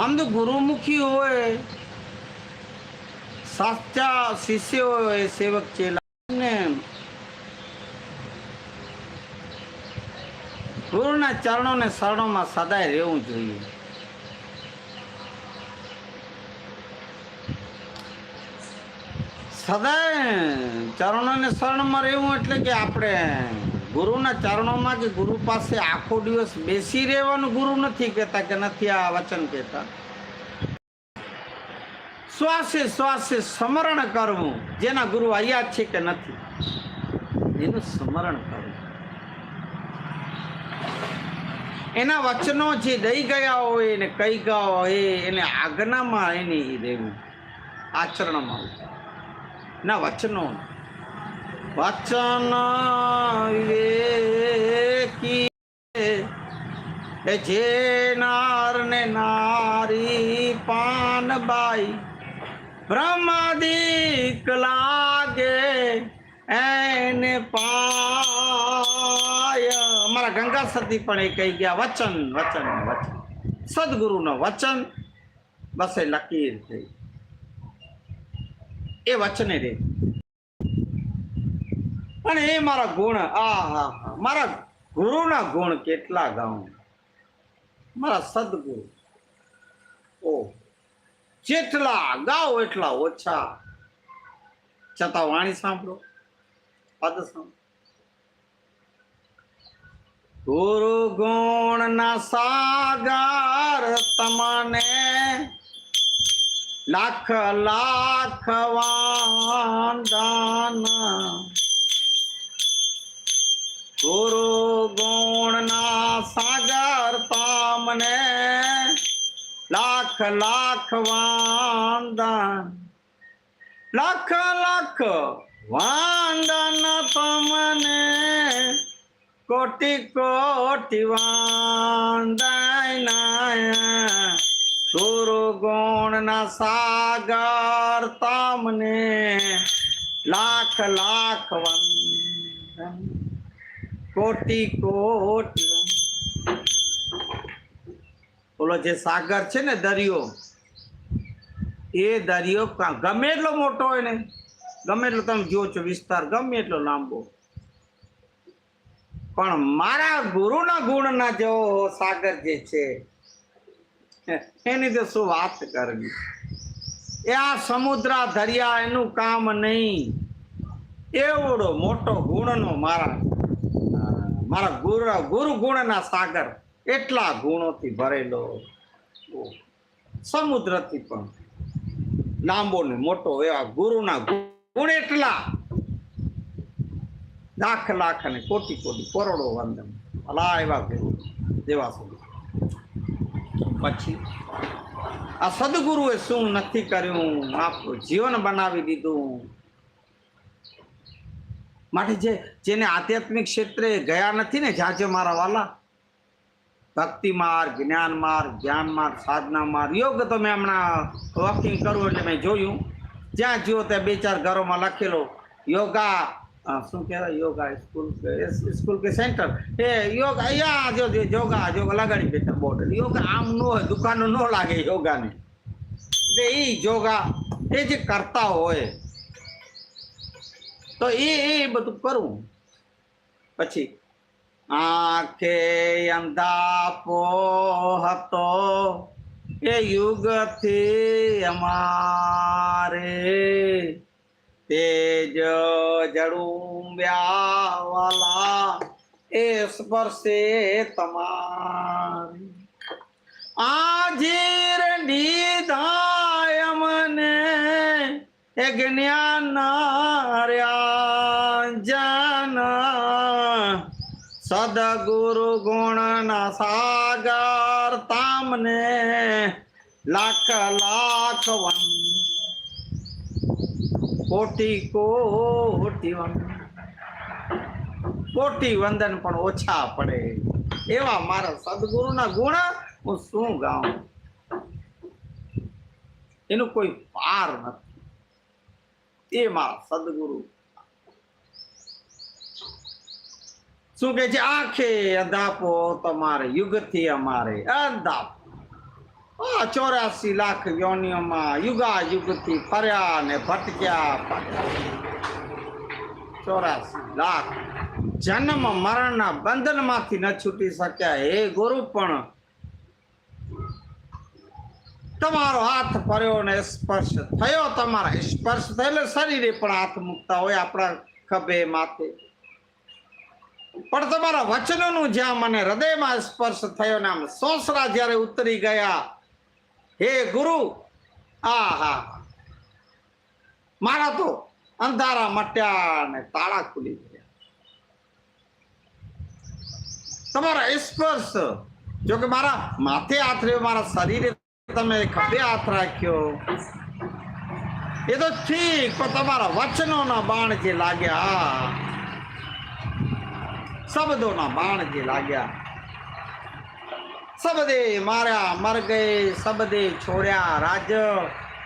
આમ તો ગુરુમુખી હોય, સાચા શિષ્ય હોય, સેવક ચેલા ને ગુરુના ચરણો ને શરણોમાં સદાય રહેવું જોઈએ. સદાય ચરણો ને શરણમાં રહેવું એટલે કે આપણે ગુરુના ચરણોમાં કે ગુરુ પાસે આખો દિવસ બેસી રહેવાનું ગુરુ નથી કહેતા કે નથી આ વચન કહેતા? શ્વાસે શ્વાસે સ્મરણ કરવું, જેના ગુરુ અહીંયા છે કે નથી? એનું સ્મરણ કરવું. એના વચનો જે દઈ ગયા હોય, એને કહી ગયા હોય, એને આજ્ઞામાં એની રહેવું, આચરણમાં ના વચનો વચન વિવેકી એ જે નાર ને નારી પાનબાઈ બ્રહ્માદિક લાગે એને પાય. અમારા ગંગા સતી પણ એ કહી ગયા, વચન વચન વચન. સદગુરુનો વચન બસ એ લકીર થઈ. એ વચને રે. અને એ મારા ગુણ, આ હા હા મારા ગુરુના ગુણ કેટલા ગાઉં? મારા સદગુરુ. ઓ, જેટલા ગાઓ એટલા ઓછા. છતાં વાણી સાંભળો, પદ સાંભળો. ગુરુ ગુણ ના સાગર તમને લાખ લાખ વાંદના ગુરુ ગુણ ના સાગર પામને લાખ લાખ વાંદન, લાખ લાખ વાંદન તમને કોટી કોટી વાંદના ગુરુ ગુણ ના સાગર તમને લાખ લાખ વંદન. કોટી કોટી. ઓલો જે સાગર છે ને દરિયો, એ દરિયો ગમે એટલો મોટો હોય ને, ગમે એટલો તમે જુઓ છો વિસ્તાર, ગમે એટલો લાંબો. પણ મારા ગુરુના ગુણના જેવો સાગર જે છે એની તો શું વાત કરવી? એ આ સમુદ્ર દરિયા, એનું કામ નહીં. એવડો મોટો ગુણનો મારા મારા ગુરુ ગુરુ ગુણના સાગર એટલા ગુણોથી ભરેલો. સમુદ્રથી પણ લાંબો ને મોટો એવા ગુરુના ગુણ એટલા. લાખ લાખ અને કોટી કોટી કરોડો વંદન અલા એવા ગુરુ દેવા સુધી પછી આ સદગુરુએ શું નથી કર્યું? આપણું જીવન બનાવી દીધું. માટે જે જેને આધ્યાત્મિક ક્ષેત્રે ગયા નથી ને જાજે મારા વાલા, ભક્તિ માર્ગ જ્ઞાન માર્ગ જ્ઞાન માર્ગ સાધના માર્ગ યોગ તો મેં હમણાં વોકિંગ કરવું એટલે મેં જોયું. જ્યાં જુઓ ત્યાં બે ચાર ઘરોમાં લખેલો, યોગા શું કહેવાય? યોગા સ્કૂલ સ્કૂલ કે સેન્ટર એ યોગા, અહીંયા જો યોગા યોગા લગાડી બેઠા બોર્ડ યોગા આમ ન હોય, દુકાનો ન લાગે યોગાને. એટલે એ યોગા, એ જે કરતા હોય. તો એ એ બધું કરવું પછી આંખે અંધાપો હતો, એ યુગથી અમારે. તેજ જડુંબ્યા વાલા એ સ્પર્શે તમારી. મને એ જ્ઞાન જન, સદગુરુ ગુણના સાગર તામને લાખ લાખ વન. કોટી કોટી વંદન કોટી વંદન પણ ઓછા પડે. એવા મારા સદગુરુના ગુણ હું શું ગાઉં? એનું કોઈ પાર નથી. એ મારા સદગુરુ. શું કે છે? આખે અંધાપો તમારે યુગથી અમારે. અંધાપો. આ ચોરાસી લાખ યોનિઓમાં યુગા યુગથી ફર્યા ને ભટક્યા ચોરાસી લાખ જન્મ મરણના બંધનમાંથી ન છૂટી શક્યા. હે ગુરુ પણ તમારો હાથ ફર્યો ને સ્પર્શ થયો તમારા. સ્પર્શ થયેલો શરીરે પણ હાથ મૂકતા હોય આપણા ખભે, માથે. પણ તમારા વચનોનું જ્યાં મને હૃદયમાં સ્પર્શ થયો ને આમ સોસરા જ્યારે ઉતરી ગયા, હે ગુરુ આ હા મારા તો અંધારા મટ્યા ને તાળા ખુલી ગયા. તમારા સ્પર્શ જો કે મારા માથે હાથ રહ્યો, મારા શરીરે તમે ખભે હાથ રાખ્યો? એ તો ઠીક, પણ તમારા વચનોના બાણ જે લાગ્યા શબ્દોના બાણ જે લાગ્યા. શબ્દે માર્યા મર ગયે શબ્દે છોડ્યા, રાજ.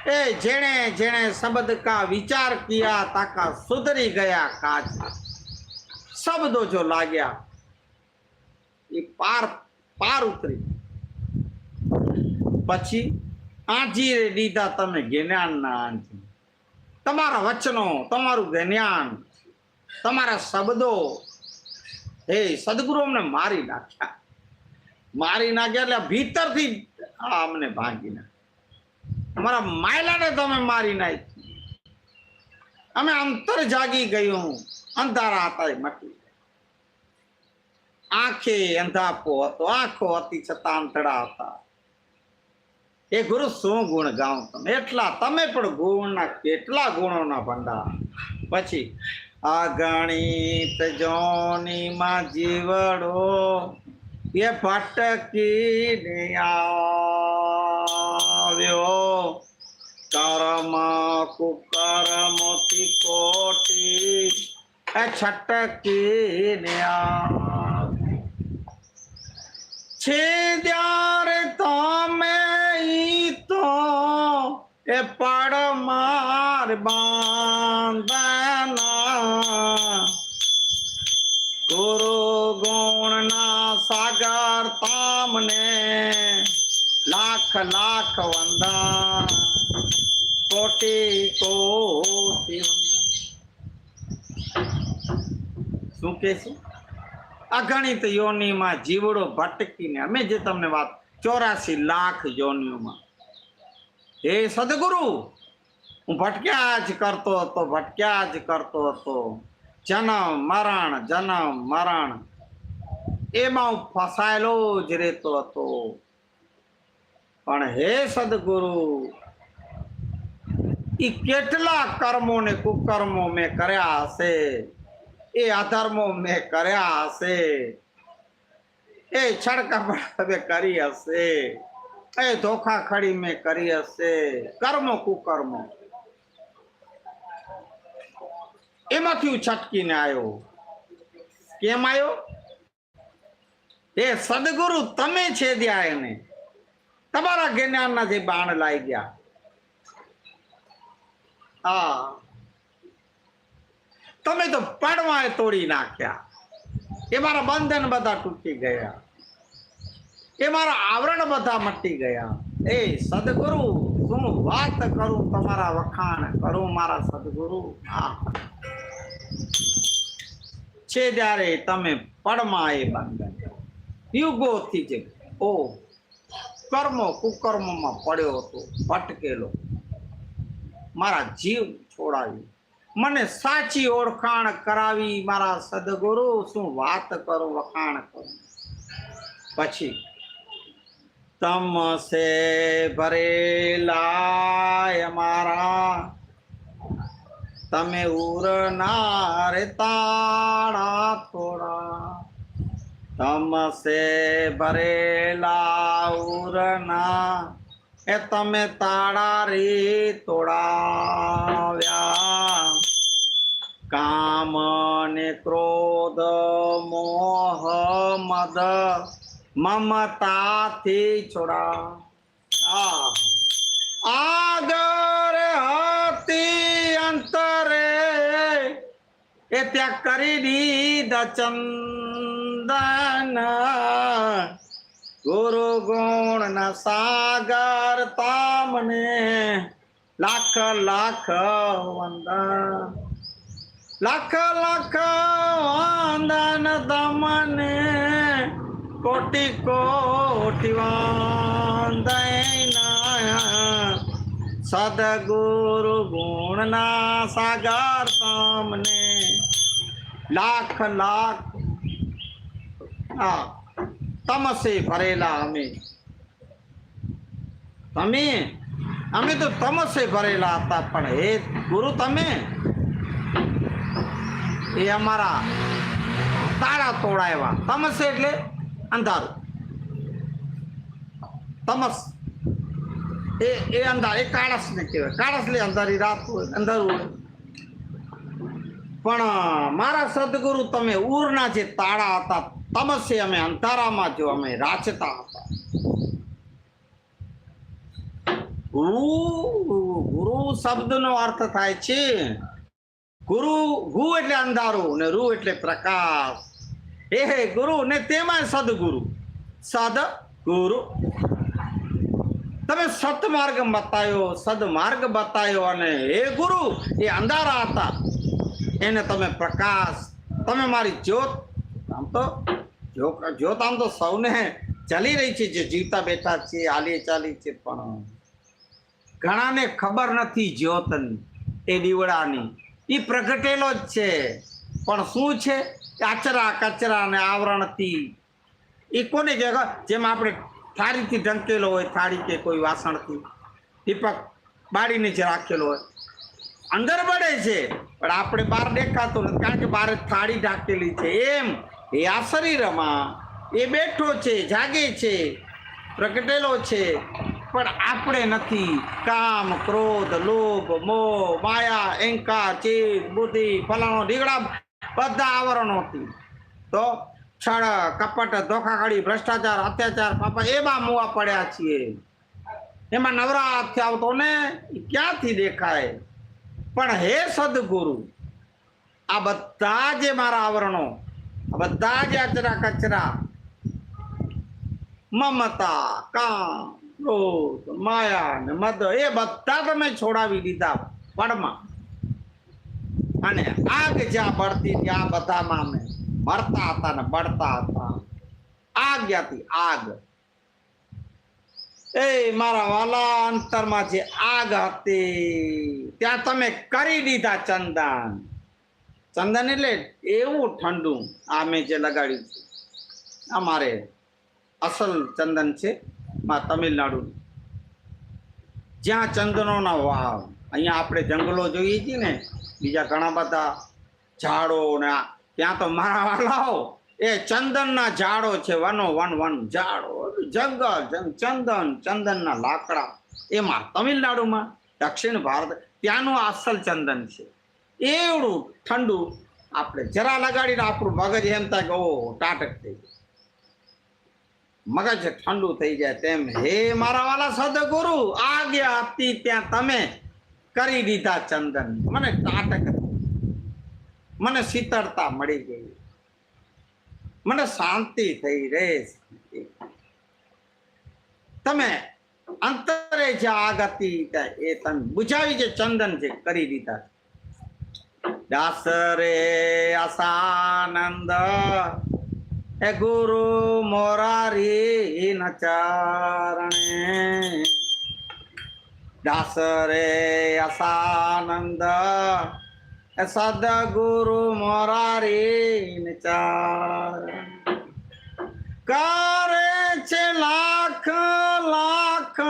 એ જેણે જેણે શબ્દ કા વિચાર કિયા, તાકા સુધરી ગયા કાચ. શબ્દો જો લાગ્યા, એ પાર પાર ઉતરી. પછી આંચી દીધા તમે જ્ઞાનના આંચી તમારા વચનો, તમારું જ્ઞાન, તમારા શબ્દો, હે સદગુરુ અમને મારી નાખ્યા. મારી નાખ્યા એટલે ભીતરથી અમને ભાગી નાખ્યા. અમારા માયલાને તમે મારી નાખી અમે અંતર જાગી ગયું અંધારા હતા એ મટી આંખે અંધાપો હતો. આંખો હતી છતાં અંતડા હતા. એ ગુરુ શું ગુણ ગાઉં તમે? એટલા તમે પણ ગુણના કેટલા ગુણોના ભંડાર. પછી અગણિત જોનીમાં જીવડો, એ ભટકીને આવ્યો. કર્મ કુકર્મથી કોટી એ છટકીને આવ્યો. છે ત્યારે તમે એ પડ માર બાંધના. ગુરુ ગુણના સાગર તામને લાખ લાખ વંદા કોટી કોટી શું કે છે? અગણિત યોનિમાં જીવડો ભટકીને, અમે જે તમને વાત, ચોરાસી લાખ યોનિઓમાં હે સદગુરુ, હું ભટક્યા જ કરતો હતો, ભટક્યા જ કરતો હતો. જન્મ, મરણ જન્મ, મરણ, એમાં હું ફસાયેલો જ રહેતો હતો. પણ હે સદગુરુ એ કેટલા કર્મો ને કુકર્મો મેં કર્યા હશે? એ અધર્મો મેં કર્યા હશે? એ છડકપટ મેં કરી હશે? એ ધોખાખડી મેં કરી હશે. કર્મો કુકર્મો. એમાંથી હું છટકીને આવ્યો. કેમ આવ્યો? એ સદગુરુ તમે છેદ્યા એને. તમારા જ્ઞાનના જે બાણ લાઈ ગયા. હા. તમે તો પડવાએ તોડી નાખ્યા. એ મારા બંધન બધા તૂટી ગયા. એ મારા આવરણ બધા મટી ગયા. એ સદગુરુ, શું વાત કરું તમારા વખાણ? કરું મારા સદગુરુ? છે ત્યારે તમે પડમાં એ બંધન યુગોથી જે ઓ કર્મો કુકર્મમાં પડ્યો હતો, ભટકેલો. મારા જીવ છોડાવી. મને સાચી ઓળખાણ કરાવી મારા સદગુરુ, શું વાત કરું, વખાણ કરું. પછી તમસે ભરેલા મારા તમે ઉરના રે તાળા થોડા તમસે ભરેલા ઉરના એ તમે તાળા રે તોડાવ્યા કામ ને ક્રોધ મોહ મદ મમતાથી છોડા. આ આગળ હતી અંતરે. એ ત્યાં કરી દીધા ચંદન. ગુરુ ગુણ ના સાગર તામને લાખ લાખ વંદન. લાખ લાખ વંદન તમને. કોટી કોટી વંદના સદગુરુ ગુણના સાગર તમને લાખ લાખ તમસે ભરેલા અમે. તમે? અમે તો તમસે ભરેલા હતા, પણ હે ગુરુ તમે? એ અમારા તારા તોડાવ્યા તમસે એટલે અંધારું તમસ એ એ અંધાર એ કાળસ ને કહેવાય કાળસ એટલે અંધારી રાત હોય પણ મારા સદગુરુ તમે ઉરના જે તાળા હતા તમસે અમે અંધારામાં જો અમે રાચતા હતા ગુરુ ગુરુ શબ્દનો અર્થ થાય છે ગુરુ ગુ એટલે અંધારું ને રૂ એટલે પ્રકાશ એ હે ગુરુ ને તેમાં સદગુરુ. સદ ગુરુ તમે સતમાર્ગ બતાવ્યો સદમાર્ગ બતાવ્યો અને હે ગુરુ, એ અંધારા હતા. એને તમે પ્રકાશ, તમે મારી જ્યોત, આમ તો જ્યોત આમ તો સૌને ચાલી રહી છે, જે જીવતા બેઠા છે હાલી ચાલી છે, પણ ઘણાને ખબર નથી જ્યોતની, એ દીવડાની. એ પ્રગટેલો જ છે. પણ શું છે? કાચરા, કચરા અને આવરણથી. એ કોને કે જેમ આપણે થાળીથી ઢંકેલો હોય, થાળી કે કોઈ વાસણથી. દીપક બાળીને જે રાખેલો હોય. અંદર બળે છે, પણ આપણે બહાર દેખાતો નથી, કારણ કે બહાર થાળી ઢાંકેલી છે. એમ, એ આ શરીરમાં એ બેઠો છે, જાગે છે, પ્રગટેલો છે. પણ આપણે નથી. કામ, ક્રોધ, લોભ, મોહ, માયા, અહંકાર, ચેત, બુદ્ધિ, ફલાણો ઢીગડા બધા આવરણોથી તો છળ કપટ ધોખાખડી ભ્રષ્ટાચાર, અત્યાચાર, પાપા એમાં મુવા પડ્યા છીએ. એમાં નવરા નવરાત આવતો ને ક્યાંથી દેખાય? પણ હે સદગુરુ, આ બધા જે મારા આવરણો, આ બધા જે અચરા કચરા, મમતા, કામ, ક્રોધ, માયા ને મદ, એ બધા તમે છોડાવી દીધા પળમાં અને આગ જ્યાં બળતી ત્યાં બધામાં અમે મરતા હતા ને બળતા હતા. આગ જ્યાંથી આગ. એ મારા વાલા, અંતરમાં જે આગ હતી, ત્યાં તમે કરી દીધા ચંદન. ચંદન એટલે એવું ઠંડુ આ મેં જે લગાડ્યું છે. અમારે અસલ ચંદન છે, માં તમિલનાડુ. જ્યાં ચંદનોના વાવ. અહીંયા આપણે જંગલો જોઈએ છીએ ને બીજા ઘણા બધા ઝાડો ને ત્યાં તો મારા વાલાઓ, એ ચંદનના ઝાડો છે, વનો વન વન ઝાડો, જંગલ, જંગ, ચંદન, ચંદનના લાકડા, એમાં તમિલનાડુમાં, દક્ષિણ ભારત, ત્યાંનું અસલ ચંદન છે. એવડું ઠંડુ, આપણે જરા લગાડીને આપણું મગજ એમ થાય કે ઓ ટાટક થઈ જાય મગજ ઠંડુ થઈ જાય તેમ. હે મારા વાલા સદગુરુ, આ ગયા ત્યાં તમે કરી દીધા ચંદન. મને ટાટક મને શીતળતા મળી ગઈ. મને શાંતિ થઈ રે. તમે અંતરે જે આગ હતી એ તમે બુજાવી જે ચંદન છે કરી દીધા. દાસ રે આસાનંદ હે ગુરુ મોરારી નચારણે રે અસાનંદ સદગુરુ મોરારી નચારણે કરે છે લાખ લાખ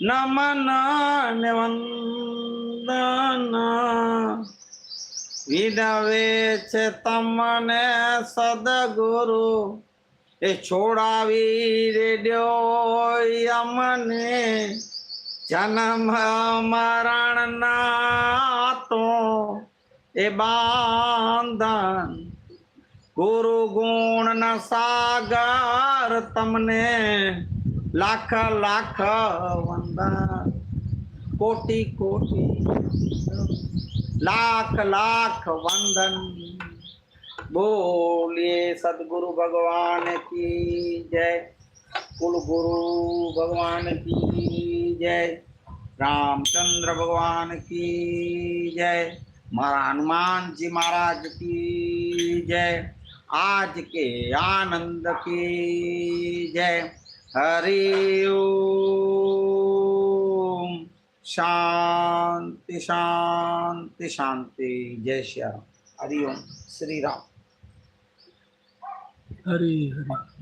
નમન વંદન વિનવે છે તમને સદગુરુ, એ છોડાવી રેડ્યો અમને. જન્મ મરણ ના તો એ બાંધન ગુરુ ગુણ ના સાગર તમને લાખ લાખ વંદન. કોટી કોટી લાખ લાખ વંદન. બોલીએ સદગુરુ ભગવાન કી જય. કુલ ગુરુ ભગવાન કી જય. રામચંદ્ર ભગવાન કી જય. મારા હનુમાનજી મહારાજ કી જય. આજ કે આનંદ કી જય. હરિ શાંતિ શાંતિ શાંતિ. જય શ્રી રામ. હરિ ઓમ. શ્રી રામ. હરિ હરિ.